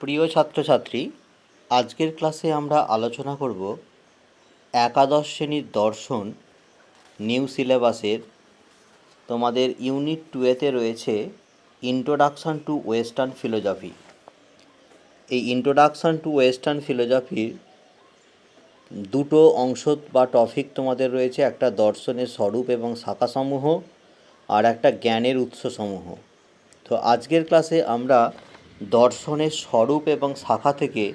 প্রিয় ছাত্রছাত্রী, আজকের ক্লাসে আমরা আলোচনা করব একাদশ শ্রেণির দর্শন নিউ সিলেবাসের। তোমাদের ইউনিট টুয়েতে রয়েছে ইন্ট্রোডাকশান টু ওয়েস্টার্ন ফিলোজফি এই ইন্ট্রোডাকশান টু ওয়েস্টার্ন ফিলোজফির দুটো অংশ বা টপিক তোমাদের রয়েছে, একটা দর্শনের স্বরূপ এবং শাখাসমূহ আর একটা জ্ঞানের উৎসসমূহ। তো আজকের ক্লাসে আমরা দর্শনের স্বরূপ এবং শাখা থেকে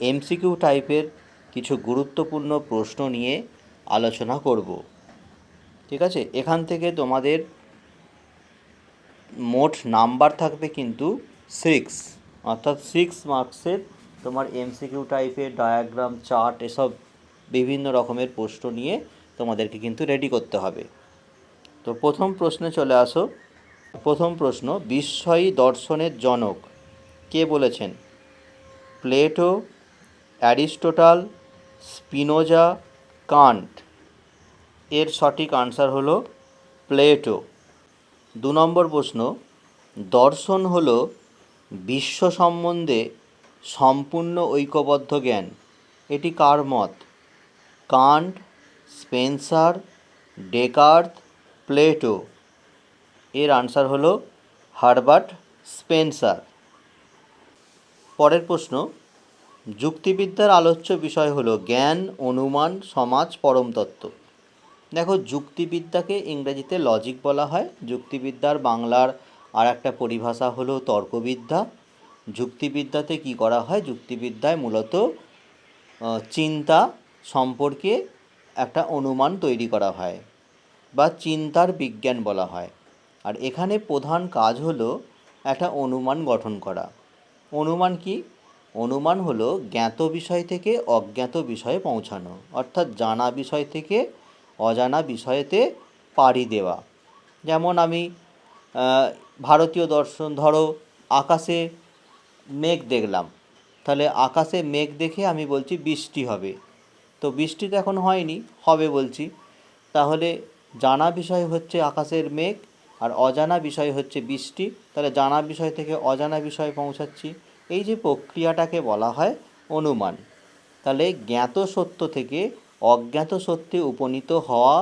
এমসিকিউ টাইপের কিছু গুরুত্বপূর্ণ প্রশ্ন নিয়ে আলোচনা করব। ঠিক আছে? এখান থেকে তোমাদের মোট নাম্বার থাকবে কিন্তু সিক্স অর্থাৎ সিক্স মার্কসের তোমার এমসিকিউ টাইপের ডায়াগ্রাম চার্ট এসব বিভিন্ন রকমের প্রশ্ন নিয়ে তোমাদেরকে কিন্তু রেডি করতে হবে। তো প্রথম প্রশ্নে চলে আসো। প্রথম প্রশ্ন, বিস্ময়ী দর্শনের জনক। কে বলেছেন? Plato, Aristotle, Spinoza, Kant. এর সঠিক আনসার হল প্লেটো। দু নম্বর প্রশ্ন, দর্শন হল বিশ্ব সম্বন্ধে সম্পূর্ণ ঐক্যবদ্ধ জ্ঞান। এটি কার মত? Kant, Spencer, Descartes, Plato. এর আনসার হলো হারবার্ট স্পেন্সার। পরের প্রশ্ন, যুক্তিবিদ্যার আলোচ্য বিষয় হলো জ্ঞান, অনুমান, সমাজ পরমতত্ত্ব দেখো, যুক্তিবিদ্যাকে ইংরেজিতে লজিক বলা হয়। যুক্তিবিদ্যার বাংলার আর একটা পরিভাষা হলো তর্কবিদ্যা। যুক্তিবিদ্যাতে কি করা হয়? যুক্তিবিদ্যায় মূলত চিন্তা সম্পর্কে একটা অনুমান তৈরি করা হয় বা চিন্তার বিজ্ঞান বলা হয়। আর এখানে প্রধান কাজ হলো একটা অনুমান গঠন করা। অনুমান কি? অনুমান হলো জ্ঞাত বিষয় থেকে অজ্ঞাত বিষয়ে পৌঁছানো, অর্থাৎ জানা বিষয় থেকে অজানা বিষয়েতে পাড়ি দেওয়া। যেমন আমি ভারতীয় দর্শন, ধরো আকাশে মেঘ দেখলাম, তাহলে আকাশে মেঘ দেখে আমি বলছি বৃষ্টি হবে। তো বৃষ্টি তো এখন হয়নি, হবে বলছি। তাহলে জানা বিষয় হচ্ছে আকাশের মেঘ আর অজানা বিষয় হচ্ছে বৃষ্টি। তাহলে জানা বিষয় থেকে অজানা বিষয়ে পৌঁছাচ্ছি। এই যে প্রক্রিয়াটাকে বলা হয় অনুমান। তাহলে জ্ঞাত সত্য থেকে অজ্ঞাত সত্যে উপনীত হওয়া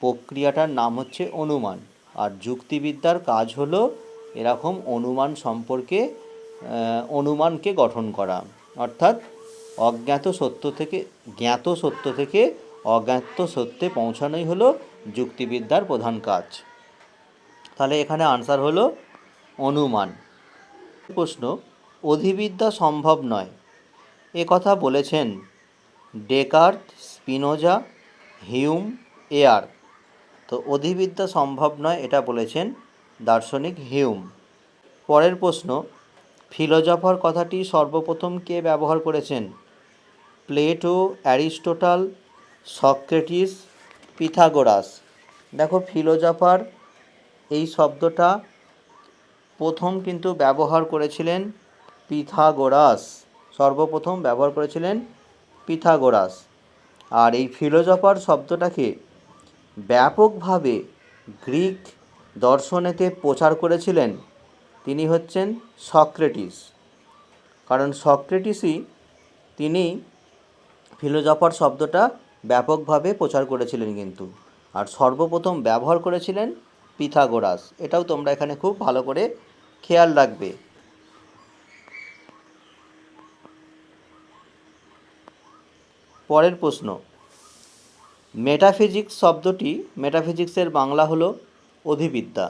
প্রক্রিয়াটার নাম হচ্ছে অনুমান। আর যুক্তিবিদ্যার কাজ হলো এরকম অনুমান সম্পর্কে অনুমানকে গঠন করা। অর্থাৎ অজ্ঞাত সত্য থেকে, জ্ঞাত সত্য থেকে অজ্ঞাত সত্যে পৌঁছানোই হলো যুক্তিবিদ্যার প্রধান কাজ। তাহলে এখানে আনসার হলো অনুমান। প্রশ্ন, অধিবিদ্যা সম্ভব নয়। এ কথা বলেছেন ডেকার্ট স্পিনোজা, হিউম এয়ার। তো অধিবিদ্যা সম্ভব নয় এটা বলেছেন দার্শনিক হিউম। পরের প্রশ্ন, ফিলোজফার কথাটি সর্বপ্রথম কে ব্যবহার করেছেন? Plato, Aristotle, Socrates, Pythagoras. দেখো ফিলোজফার এই শব্দটা প্রথম কিন্তু ব্যবহার করেছিলেন পিথাগোরাস। সর্বপ্রথম ব্যবহার করেছিলেন পিথাগোরাস। আর এই ফিলোজফার শব্দটাকে ব্যাপকভাবে গ্রিক দর্শনেতে প্রচার করেছিলেন তিনি হচ্ছেন সক্রেটিস। কারণ সক্রেটিসই তিনি ফিলোজফার শব্দটা ব্যাপকভাবে প্রচার করেছিলেন কিন্তু। আর সর্বপ্রথম ব্যবহার করেছিলেন পিথাগোরাস। এটাও তোমরা এখানে খুব ভালো করে খেয়াল রাখবে। পরের প্রশ্ন। মেটাফিজিক্স শব্দটি মেটাফিজিক্সের বাংলা হলো অধিবিদ্যা।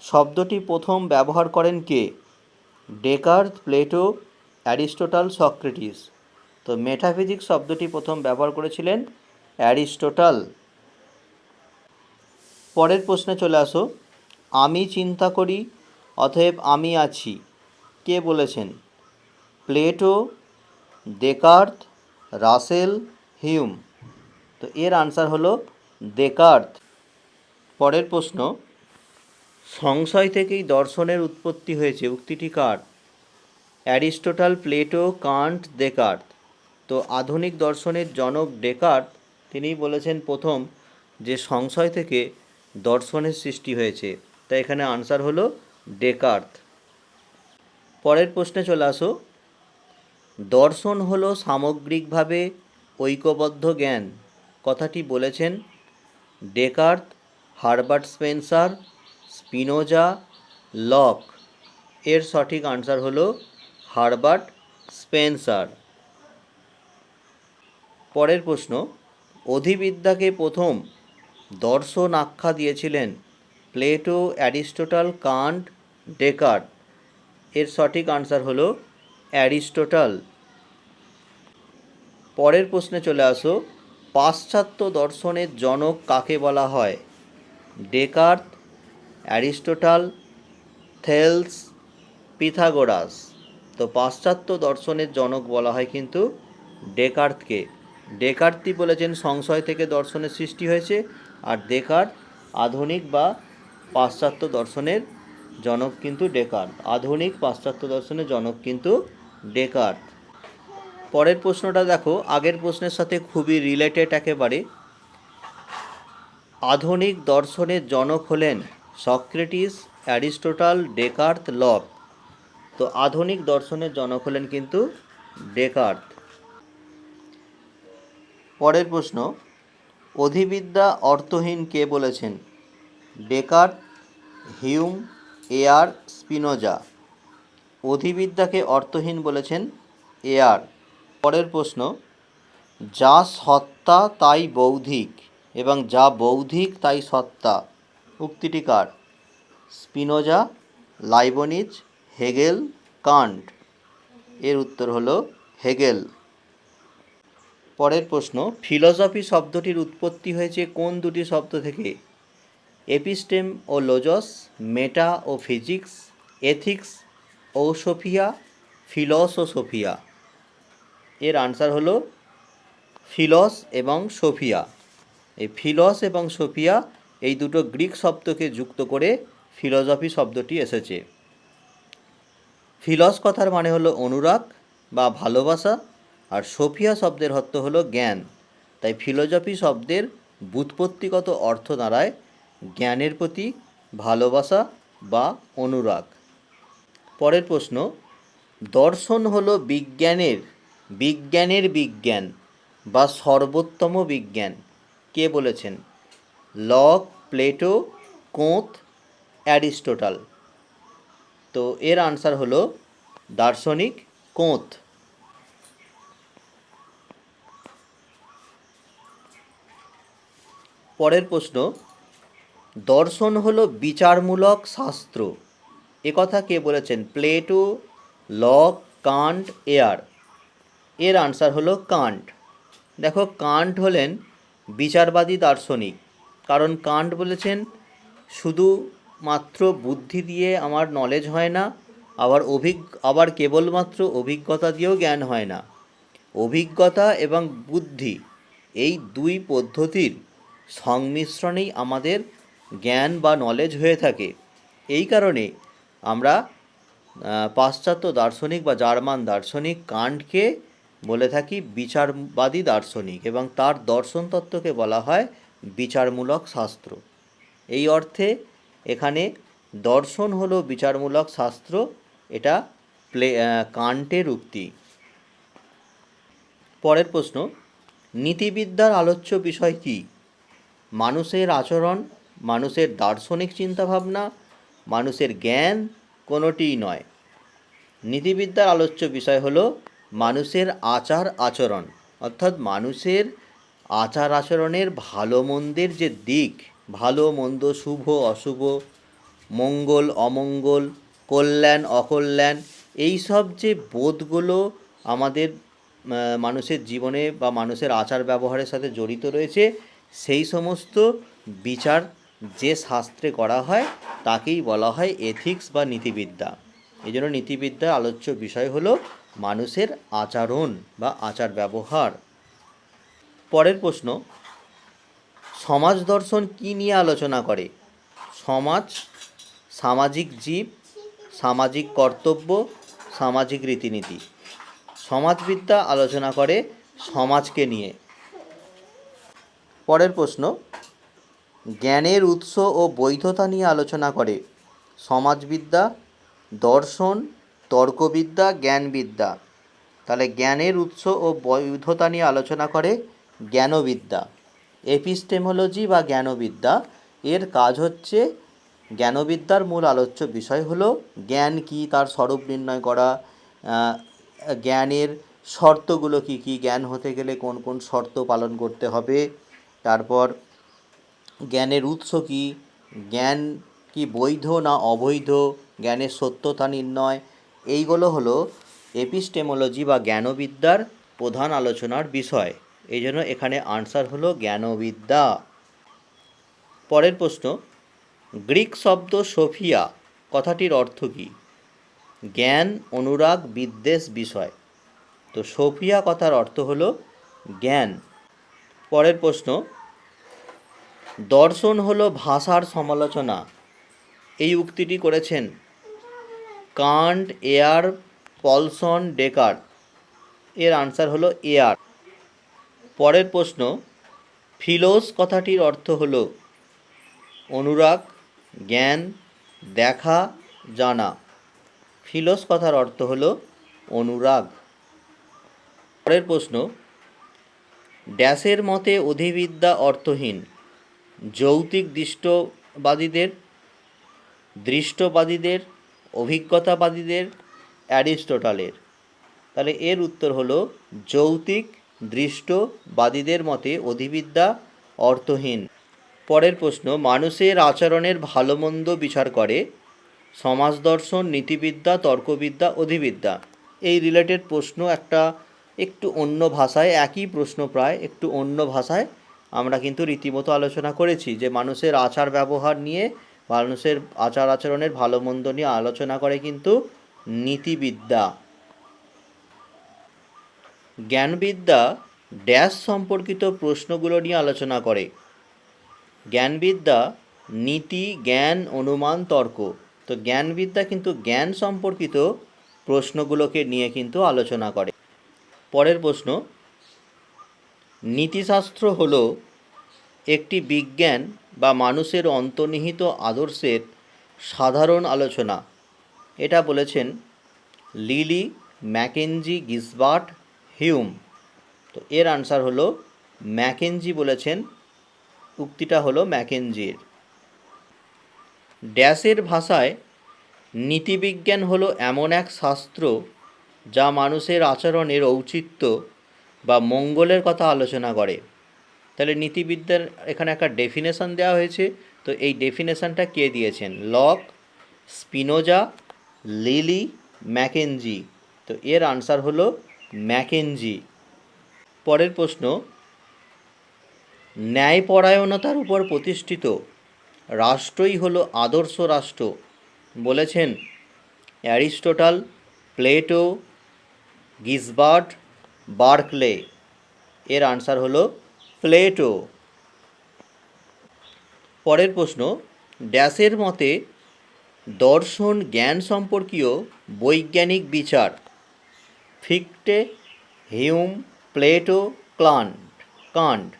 শব্দটি প্রথম ব্যবহার করেন কে? Descartes, Plato, Aristotle, Socrates. তো মেটাফিজিক্স শব্দটি প্রথম ব্যবহার করেছিলেন অ্যারিস্টোটাল। পরের প্রশ্নে চলে আসো। আমি চিন্তা করি, অতএব আমি আছি। কে বলেছেন? Plato, Descartes, Russell, Hume. তো এর আনসার হলো ডেকার্থ। পরের প্রশ্ন, সংশয় থেকেই দর্শনের উৎপত্তি হয়েছে, উক্তিটি কার? Aristotle, Plato, Kant, Descartes. তো আধুনিক দর্শনের জনক ডেকার্থ তিনি বলেছেন প্রথম যে সংশয় থেকে দর্শনের সৃষ্টি হয়েছে। তাই এখানে আনসার হলো ডেকার্থ। পরের প্রশ্নে চলে আসো। দর্শন হলো সামগ্রিকভাবে ঐক্যবদ্ধ জ্ঞান। কথাটি বলেছেন Descartes Herbert Spencer, Spinoza, Locke. এর সঠিক আনসার হলো হারবার্ট স্পেন্সার। পরের প্রশ্ন, অধিবিদ্যাকে প্রথম দর্শন আখ্যা দিয়েছিলেন প্লেটো, অ্যারিস্টোটল, কান্ট, ডেকার্ট। এর সঠিক আনসার হলো অ্যারিস্টোটল। পরের প্রশ্নে চলে আসো, পাশ্চাত্য দর্শনের জনক কাকে বলা হয়? Descartes, Aristotle, Thales, Pythagoras. তো পাশ্চাত্য দর্শনের জনক বলা হয় কিন্তু ডেকার্তকে ডেকার্তি বলেছেন সংশয় থেকে দর্শনের সৃষ্টি হয়েছে আর ডেকার্ত আধুনিক বা পাশ্চাত্য দর্শনের জনক কিন্তু ডেকার্ত আধুনিক পাশ্চাত্য দর্শনের জনক কিন্তু ডেকার্ত পরের প্রশ্নটা দেখো, আগের প্রশ্নের সাথে খুবই রিলেটেড একেবারে। আধুনিক দর্শনের জনক হলেন সক্রেটিস অ্যারিস্টোটাল ডেকার্ত লক তো আধুনিক দর্শনের জনক হলেন কিন্তু ডেকার্ত পরের প্রশ্ন অধিবিদ্যা অর্থহীন কে বলেছেন? Descartes Hume, Ayer, Spinoza. অধিবিদ্যাকে অর্থহীন বলেছেন এয়ার। পরের প্রশ্ন, যা সত্তা তাই বৌদ্ধিক এবং যা বৌদ্ধিক তাই সত্তা। উক্তিটি কার? Spinoza, Leibniz, Hegel, Kant. এর উত্তর হলো হেগেল। পরের প্রশ্ন, ফিলসফি শব্দটির উৎপত্তি হয়েছে কোন দুটি শব্দ থেকে? এপিস্টেম ও লোজস, মেটা ও ফিজিক্স, এথিক্স ও সোফিয়া ফিলসোসোফিয়া এর আনসার হলো ফিলস এবং সোফিয়া। এই ফিলস এবং সোফিয়া এই দুটো গ্রিক শব্দকে যুক্ত করে ফিলসফি শব্দটি এসেছে। ফিলস কথার মানে হলো অনুরাগ বা ভালোবাসা। আর সোফিয়া শব্দের অর্থ হলো জ্ঞান। তাই ফিলোজফি শব্দের ব্যুৎপত্তিগত অর্থ দাঁড়ায় জ্ঞানের প্রতি ভালোবাসা বা অনুরাগ। পরের প্রশ্ন, দর্শন হলো বিজ্ঞানের বিজ্ঞানের বিজ্ঞান বা সর্বোত্তম বিজ্ঞান। কে বলেছেন? Locke, Plato, Comte, Aristotle. তো এর আনসার হলো দার্শনিক কোঁত। পরের প্রশ্ন, দর্শন হলো বিচারমূলক শাস্ত্র। একথা কে বলেছেন? Plato, Locke, Kant, Ayer. এর আনসার হলো কান্ট। দেখো, কান্ট হলেন বিচারবাদী দার্শনিক। কারণ কান্ট বলেছেন, শুধু মাত্র বুদ্ধি দিয়ে আমার নলেজ হয় না, আবার অভিজ্ঞ, আবার কেবলমাত্র অভিজ্ঞতা দিয়েও জ্ঞান হয় না। অভিজ্ঞতা এবং বুদ্ধি এই দুই পদ্ধতির সংমিশ্রণেই আমাদের জ্ঞান বা নলেজ হয়ে থাকে। এই কারণে আমরা পাশ্চাত্য দার্শনিক বা জার্মান দার্শনিক কান্টকে বলে থাকি বিচারবাদী দার্শনিক এবং তার দর্শন তত্ত্বকে বলা হয় বিচারমূলক শাস্ত্র। এই অর্থে এখানে দর্শন হলো বিচারমূলক শাস্ত্র, এটা প্লে কান্টের উক্তি। পরের প্রশ্ন, নীতিবিদ্যার আলোচ্য বিষয় কি? মানুষের আচরণ, মানুষের দার্শনিক চিন্তাভাবনা, মানুষের জ্ঞান কোনোটিই নয়। নীতিবিদ্যার আলোচ্য বিষয় হলো মানুষের আচার আচরণ, অর্থাৎ মানুষের আচার আচরণের ভালো মন্দের যে দিক, ভালো, মন্দ, শুভ, অশুভ, মঙ্গল, অমঙ্গল, কল্যাণ, অকল্যাণ, এই সব যে বোধগুলো আমাদের মানুষের জীবনে বা মানুষের আচার ব্যবহারের সাথে জড়িত রয়েছে সেই সমস্ত বিচার যে শাস্ত্রে করা হয়, তাকেই বলা হয় এথিক্স বা নীতিবিদ্যা। এই জন্য নীতিবিদ্যার আলোচ্য বিষয় হলো মানুষের আচরণ বা আচার ব্যবহার। পরের প্রশ্ন, সমাজ দর্শন কী নিয়ে আলোচনা করে? সমাজ, সামাজিক জীব, সামাজিক কর্তব্য, সামাজিক রীতিনীতি। সমাজবিদ্যা আলোচনা করে সমাজকে নিয়ে। পরের প্রশ্ন, জ্ঞানের উৎস ও বৈধতা নিয়ে আলোচনা করে। সমাজবিদ্যা, দর্শন, তর্কবিদ্যা, জ্ঞানবিদ্যা। তাহলে জ্ঞানের উৎস ও বৈধতা নিয়ে আলোচনা করে জ্ঞানবিদ্যা। এপিস্টেমোলজি বা জ্ঞানবিদ্যা, এর কাজ হচ্ছে জ্ঞানবিদ্যার মূল আলোচ্য বিষয় হলো জ্ঞান কি, তার স্বরূপ নির্ণয় করা জ্ঞানের শর্তগুলো কি কি, জ্ঞান হতে গেলে কোন কোন শর্ত পালন করতে হবে তারপর জ্ঞানের উৎস কি? জ্ঞান কি বৈধ না অবৈধ? জ্ঞানের সত্যতা নির্ণয়। এইগুলো হলো এপিস্টেমোলজি বা জ্ঞানবিদ্যার প্রধান আলোচনার বিষয়। এই জন্য এখানে আনসার হলো জ্ঞানবিদ্যা। পরের প্রশ্ন, গ্রিক শব্দ সোফিয়া, কথাটির অর্থ কী? জ্ঞান, অনুরাগ, বিদ্বেষ, বিষয়। তো সোফিয়া কথার অর্থ হলো জ্ঞান। পরের প্রশ্ন, দর্শন হলো ভাষার সমালোচনা। এই উক্তিটি করেছেন কান্ট এয়ার পলসন ডেকার। এর আনসার হলো এয়ার। পরের প্রশ্ন, ফিলোস কথাটির অর্থ হলো অনুরাগ, জ্ঞান, দেখা, জানা। ফিলোস কথার অর্থ হলো অনুরাগ। পরের প্রশ্ন ড্যাশের মতে অধিবিদ্যা অর্থহীন। যৌতিক দৃষ্টবাদীদের দৃষ্টবাদীদের অভিজ্ঞতাবাদীদের, অ্যারিস্টোটালের। তাহলে এর উত্তর হলো যৌতিক দৃষ্টবাদীদের মতে অধিবিদ্যা অর্থহীন। পরের প্রশ্ন, মানুষের আচরণের ভালো মন্দ বিচার করে সমাজ দর্শন নীতিবিদ্যা, তর্কবিদ্যা, অধিবিদ্যা। এই রিলেটেড প্রশ্ন একটা একটু অন্য ভাষায়, একই প্রশ্ন প্রায়, একটু অন্য ভাষায় আমরা কিন্তু রীতিমতো আলোচনা করেছি যে মানুষের আচার ব্যবহার নিয়ে মানুষের আচার আচরণের ভালো মন্দ নিয়ে আলোচনা করে কিন্তু নীতিবিদ্যা। জ্ঞানবিদ্যা ড্যাশ সম্পর্কিত প্রশ্নগুলো নিয়ে আলোচনা করে। জ্ঞানবিদ্যা নীতি, জ্ঞান, অনুমান, তর্ক। তো জ্ঞানবিদ্যা কিন্তু জ্ঞান সম্পর্কিত প্রশ্নগুলোকে নিয়ে কিন্তু আলোচনা করে। পরের প্রশ্ন, নীতিশাস্ত্র হল একটি বিজ্ঞান বা মানুষের অন্তর্নিহিত আদর্শের সাধারণ আলোচনা। এটা বলেছেন লিলি ম্যাকেনজি, গিসবার্ট, হিউম। তো এর আনসার হলো ম্যাকেনজি বলেছেন, উক্তিটা হলো ম্যাকেনজির। ড্যাশের ভাষায় নীতিবিজ্ঞান হলো এমন এক শাস্ত্র যা মানুষের আচরণের ঔচিত্য বা মঙ্গলের কথা আলোচনা করে। তাহলে নীতিবিদ্যার এখানে একটা ডেফিনেশন দেওয়া হয়েছে। তো এই ডেফিনেশনটা কে দিয়েছেন? Locke, Spinoza, Lilly, Mackenzie. তো এর আনসার হলো ম্যাকেনজি। পরের প্রশ্ন, ন্যায়পরায়ণতার উপর প্রতিষ্ঠিত রাষ্ট্রই হলো আদর্শ রাষ্ট্র। বলেছেন অ্যারিস্টোটাল, প্লেটো গিসবার্ট বার্কলে। এর আনসার হলো প্লেটো। পরের প্রশ্ন ড্যাশের মতে দর্শন জ্ঞান সম্পর্কীয় বৈজ্ঞানিক বিচার। ফিক্টে, হিউম, প্লেটো, ক্লান্ট, কান্ট।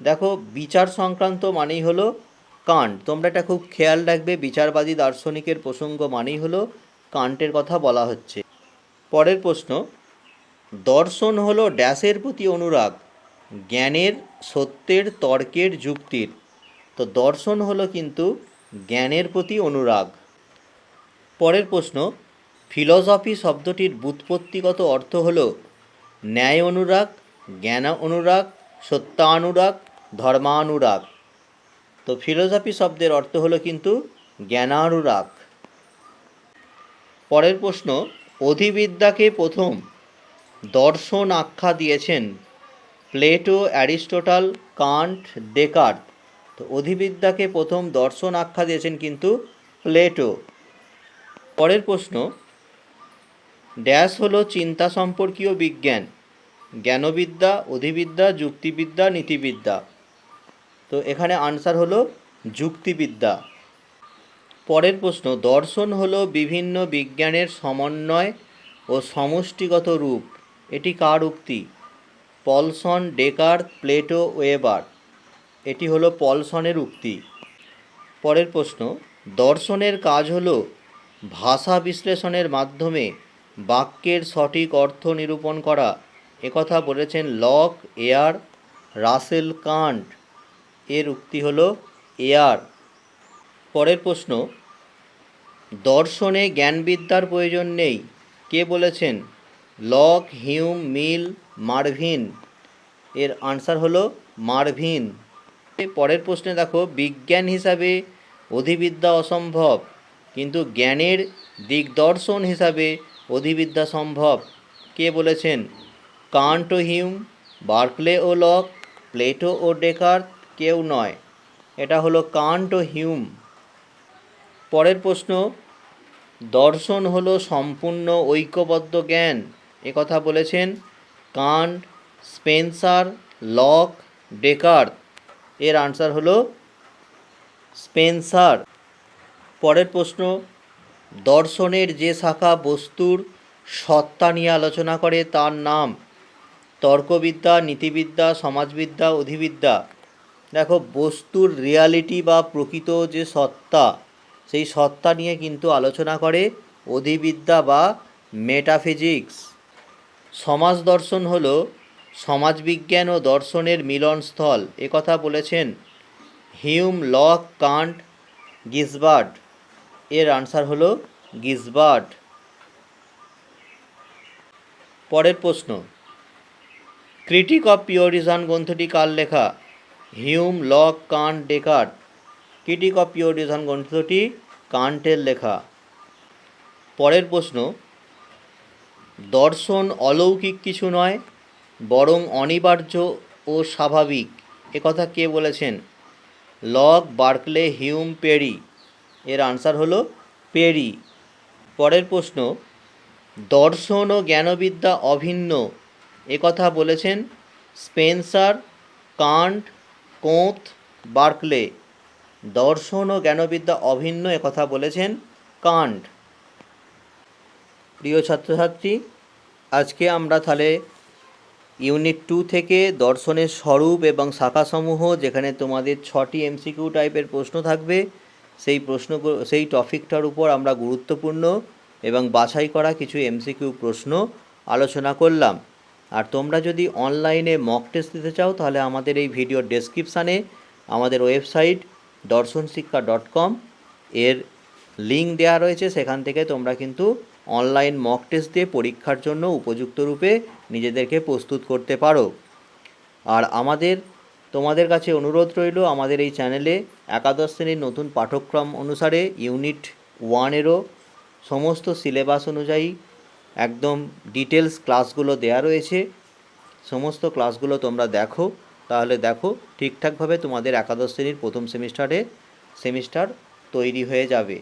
দেখো, বিচার সংক্রান্ত মানেই হলো কান্ট। তোমরা এটা খুব খেয়াল রাখবে, বিচারবাদী দার্শনিকের প্রসঙ্গ মানেই হলো কান্টের কথা বলা হচ্ছে। পরের প্রশ্ন দর্শন হলো ড্যাশের প্রতি অনুরাগ, জ্ঞানের, সত্যের তর্কের যুক্তির। তো দর্শন হলো কিন্তু জ্ঞানের প্রতি অনুরাগ। পরের প্রশ্ন, ফিলসফি শব্দটির ব্যুৎপত্তিগত অর্থ হলো ন্যায় অনুরাগ, জ্ঞান অনুরাগ, সত্যানুরাগ, ধর্মানুরাগ। তো ফিলোসফি শব্দের অর্থ হলো কিন্তু জ্ঞানানুরাগ। পরের প্রশ্ন, অধিবিদ্যাকে প্রথম দর্শন আখ্যা দিয়েছেন প্লেটো, অ্যারিস্টোটাল, কান্ট, ডেকার্ট। তো অধিবিদ্যাকে প্রথম দর্শন আখ্যা দিয়েছেন কিন্তু প্লেটো। পরের প্রশ্ন, ড্যাশ হলো চিন্তা সম্পর্কীয় বিজ্ঞান, জ্ঞানবিদ্যা, অধিবিদ্যা, যুক্তিবিদ্যা, নীতিবিদ্যা। তো এখানে আনসার হলো যুক্তিবিদ্যা। পরের প্রশ্ন, দর্শন হলো বিভিন্ন বিজ্ঞানের সমন্বয় ও সমষ্টিগত রূপ। এটি কার উক্তি? Paulsen Descartes Plato, Weber. এটি হলো পলসনের উক্তি। পরের প্রশ্ন, দর্শনের কাজ হলো ভাষা বিশ্লেষণের মাধ্যমে বাক্যের সঠিক অর্থ নিরূপণ করা। একথা বলেছেন লক, এয়ার, রাসেল কান্ট। এর উক্তি হলো এয়ার। পরের প্রশ্ন, দর্শনে জ্ঞানবিদ্যার প্রয়োজন নেই। কে বলেছেন? Locke, Hume, Mill, Marvin. এর আনসার হলো মার্ভিন। পরের প্রশ্নে দেখো, বিজ্ঞান হিসাবে অধিবিদ্যা অসম্ভব, কিন্তু জ্ঞানের দিগদর্শন হিসাবে অধিবিদ্যা সম্ভব। কে বলেছেন? কান্ট ও হিউম, বার্কলে ও লক, প্লেটো ও ডেকার কেউ নয়। এটা হলো কান্ট ও হিউম। পরের প্রশ্ন, দর্শন হলো সম্পূর্ণ ঐক্যবদ্ধ জ্ঞান। একথা বলেছেন কান্ট স্পেন্সার, লক ডেকার এর আনসার হলো স্পেন্সার। পরের প্রশ্ন, দর্শনের যে শাখা বস্তুর সত্তা নিয়ে আলোচনা করে তার নাম, তর্কবিদ্যা, নীতিবিদ্যা, সমাজবিদ্যা, অধিবিদ্যা। দেখো, বস্তুর রিয়ালিটি বা প্রকৃত যে সত্তা, সেই সত্তা নিয়ে কিন্তু আলোচনা করে অধিবিদ্যা বা মেটাফিজিক্স সমাজ দর্শন হল সমাজবিজ্ঞান ও দর্শনের মিলনস্থল। একথা বলেছেন হিউম লক কান্ট গিসবার্ড এর আনসার হলো গিসবার্ড পরের প্রশ্ন। ক্রিটিক অফ পিওরিজান গ্রন্থটি কার লেখা? Hume Locke Kant Descartes. Critique of pure reason গ্রন্থটি কান্টের লেখা। পরের প্রশ্ন। দর্শন অলৌকিক কিছু নয়, বরং অনিবার্য ও স্বাভাবিক। একথা কে বলেছেন? Locke Berkeley, Hume, Perry. এর আনসার হলো পেরি। পরের প্রশ্ন, দর্শন ও জ্ঞানবিদ্যা অভিন্ন। একথা বলেছেন স্পেন্সার, কান্ট, কোঁত, বার্কলে। দর্শন ও জ্ঞানবিদ্যা অভিন্ন একথা বলেছেন কান্ট। প্রিয় ছাত্রছাত্রী, আজকে আমরা তাহলে ইউনিট টু থেকে দর্শনের স্বরূপ এবং শাখাসমূহ, যেখানে তোমাদের ছটি এমসিকিউ টাইপের প্রশ্ন থাকবে, সেই প্রশ্ন, সেই টপিকটার উপর আমরা গুরুত্বপূর্ণ এবং বাছাই করা কিছু এমসিকিউ প্রশ্ন আলোচনা করলাম। আর তোমরা যদি অনলাইনে মক টেস্ট দিতে চাও, তাহলে আমাদের এই ভিডিওর ডেসক্রিপশানে আমাদের ওয়েবসাইট দর্শন শিক্ষা ডট কম এর লিঙ্ক দেওয়া রয়েছে, সেখান থেকে তোমরা কিন্তু অনলাইন মক টেস্ট দিয়ে পরীক্ষার জন্য উপযুক্ত রূপে নিজেদেরকে প্রস্তুত করতে পারো। আর আমাদের, তোমাদের কাছে অনুরোধ রইল আমাদের এই চ্যানেলে একাদশ শ্রেণির নতুন পাঠ্যক্রম অনুসারে ইউনিট ওয়ানেরও সমস্ত সিলেবাস অনুযায়ী একদম ডিটেলস ক্লাসগুলো দেয়া রয়েছে। সমস্ত ক্লাসগুলো তোমরা দেখো, তাহলে দেখো ঠিকঠাকভাবে তোমাদের একাদশ শ্রেণির প্রথম সেমিস্টারে সেমিস্টার তৈরি হয়ে যাবে।